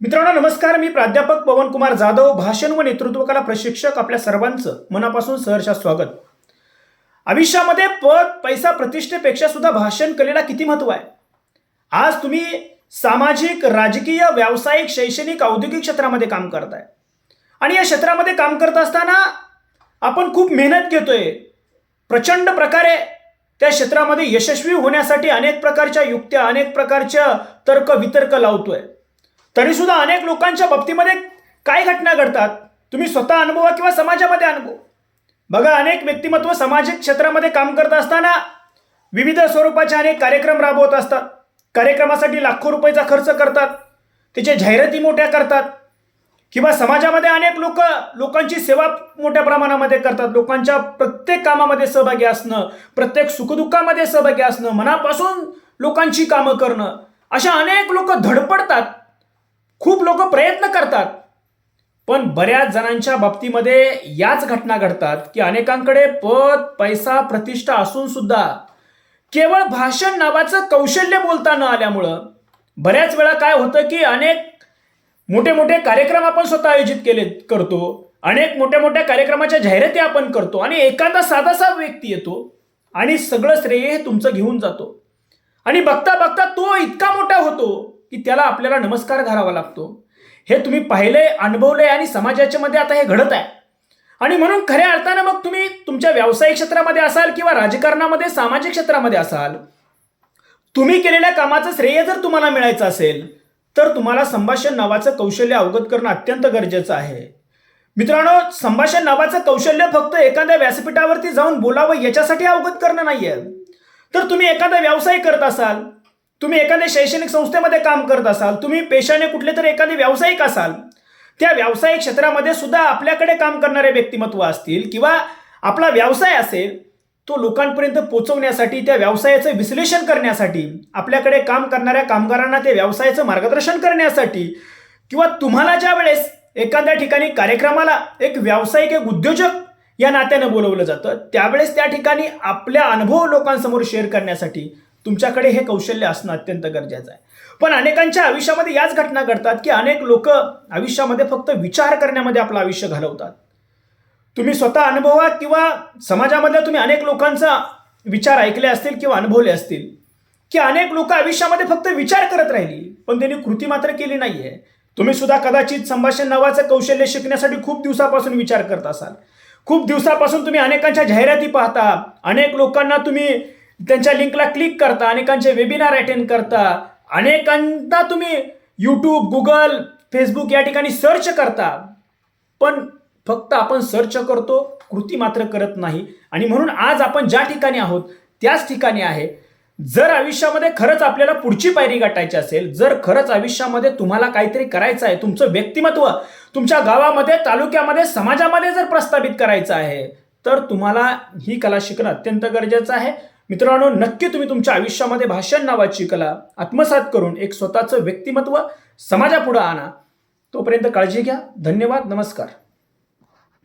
मित्रांनो नमस्कार. मी प्राध्यापक पवन कुमार जाधव भाषण व नेतृत्व कला प्रशिक्षक आपल्या सर्वांचं मनापासून सहर्षा स्वागत. आयुष्यामध्ये पद पैसा प्रतिष्ठेपेक्षा सुद्धा भाषण कलेला किती महत्त्व आहे? आज तुम्ही सामाजिक राजकीय व्यावसायिक शैक्षणिक औद्योगिक क्षेत्रामध्ये काम करताय. आणि या क्षेत्रामध्ये काम करत असताना आपण खूप मेहनत घेतोय. प्रचंड प्रकारे त्या क्षेत्रामध्ये यशस्वी होण्यासाठी अनेक प्रकारच्या युक्त्या अनेक प्रकारच्या तर्क वितर्क लावतोय. तरी सुद्धा अनेक लोकांच्या बाबतीमध्ये काय घटना घडतात? तुम्ही स्वतः अनुभवा किंवा समाजामध्ये अनुभव. बघा अनेक व्यक्तिमत्व सामाजिक क्षेत्रामध्ये काम करत असताना विविध स्वरूपाचे अनेक कार्यक्रम राबवत असतात. कार्यक्रमासाठी लाखो रुपयाचा खर्च करतात. त्याच्या जाहिराती मोठ्या करतात. किंवा समाजामध्ये अनेक लोक लोकांची सेवा मोठ्या प्रमाणामध्ये करतात. लोकांच्या प्रत्येक कामामध्ये सहभागी असणं प्रत्येक सुखदुःखामध्ये सहभागी असणं मनापासून लोकांची कामं करणं अशा अनेक लोक धडपडतात. खूप लोक प्रयत्न करतात. पण बऱ्याच जणांच्या बाबतीमध्ये याच घटना घडतात की अनेकांकडे पद पैसा प्रतिष्ठा असून सुद्धा केवळ भाषण नावाचं कौशल्य बोलता न आल्यामुळं बऱ्याच वेळा काय होतं की अनेक मोठे मोठे कार्यक्रम आपण स्वतः आयोजित केले करतो. अनेक मोठ्या मोठ्या कार्यक्रमाच्या जाहिराती आपण करतो आणि एखादा साधासा व्यक्ती येतो आणि सगळं श्रेय हे तुमचं घेऊन जातो. आणि बघता बघता तो इतका मोठा होतो की त्याला आपल्याला नमस्कार घालावा लागतो. हे तुम्ही पाहिले अनुभवले आणि समाजाच्या मध्ये आता हे घडत आहे. आणि म्हणून खऱ्या अर्थानं मग तुम्ही तुमच्या व्यावसायिक क्षेत्रामध्ये असाल किंवा राजकारणामध्ये सामाजिक क्षेत्रामध्ये असाल तुम्ही केलेल्या कामाचं श्रेय जर तुम्हाला मिळायचं असेल तर तुम्हाला संभाषण नावाचं कौशल्य अवगत करणं अत्यंत गरजेचं आहे. मित्रांनो संभाषण नावाचं कौशल्य फक्त एखाद्या व्यासपीठावरती जाऊन बोलावं याच्यासाठी अवगत करणं नाहीये. तर तुम्ही एखादा व्यवसाय करत असाल तुम्ही एखाद्या शैक्षणिक संस्थेमध्ये काम करत असाल तुम्ही पेशाने कुठले तरी एखादे व्यावसायिक असाल त्या व्यावसायिक क्षेत्रामध्ये सुद्धा आपल्याकडे काम करणारे व्यक्तिमत्व असतील किंवा आपला व्यवसाय असेल तो लोकांपर्यंत पोचवण्यासाठी त्या व्यवसायाचं विश्लेषण करण्यासाठी आपल्याकडे काम करणाऱ्या कामगारांना त्या व्यवसायाचं मार्गदर्शन करण्यासाठी किंवा तुम्हाला ज्या वेळेस एखाद्या ठिकाणी कार्यक्रमाला एक व्यावसायिक एक उद्योजक या नात्यानं बोलवलं जातं त्यावेळेस त्या ठिकाणी आपल्या अनुभव लोकांसमोर शेअर करण्यासाठी तुमच्याकडे हे कौशल्य असणं अत्यंत गरजेचं आहे. पण अनेकांच्या आयुष्यामध्ये याच घटना घडतात की अनेक लोक आयुष्यामध्ये फक्त विचार करण्यामध्ये आपलं आयुष्य घालवतात. तुम्ही स्वतः अनुभवा किंवा समाजामधल्या तुम्ही अनेक लोकांचा विचार ऐकले असतील किंवा अनुभवले असतील की अनेक लोक आयुष्यामध्ये फक्त विचार करत राहिली पण त्यांनी कृती मात्र केली नाहीये. तुम्ही सुद्धा कदाचित संभाषण नावाचं कौशल्य शिकण्यासाठी खूप दिवसापासून विचार करत असाल. खूप दिवसापासून तुम्ही अनेकांच्या जाहिराती पाहता अनेक लोकांना तुम्ही त्यांच्या लिंकला क्लिक करता अनेकांचे वेबिनार अटेंड करता अनेकांना तुम्ही यूट्यूब गुगल फेसबुक या ठिकाणी सर्च करता. पण फक्त आपण सर्च करतो कृती मात्र करत नाही. आणि म्हणून आज आपण ज्या ठिकाणी आहोत त्याच ठिकाणी आहे. जर आयुष्यामध्ये खरंच आपल्याला पुढची पायरी गाठायची असेल जर खरंच आयुष्यामध्ये तुम्हाला काहीतरी करायचं आहे तुमचं व्यक्तिमत्व तुमच्या गावामध्ये तालुक्यामध्ये समाजामध्ये जर प्रस्थापित करायचं आहे तर तुम्हाला ही कला शिकणं अत्यंत गरजेचं आहे. मित्रांनो नक्की तुम्ही तुमच्या आयुष्यामध्ये भाषण नावाची कला आत्मसात करून एक स्वतःचं व्यक्तिमत्व समाजापुढं आणा. तोपर्यंत काळजी घ्या. धन्यवाद. नमस्कार.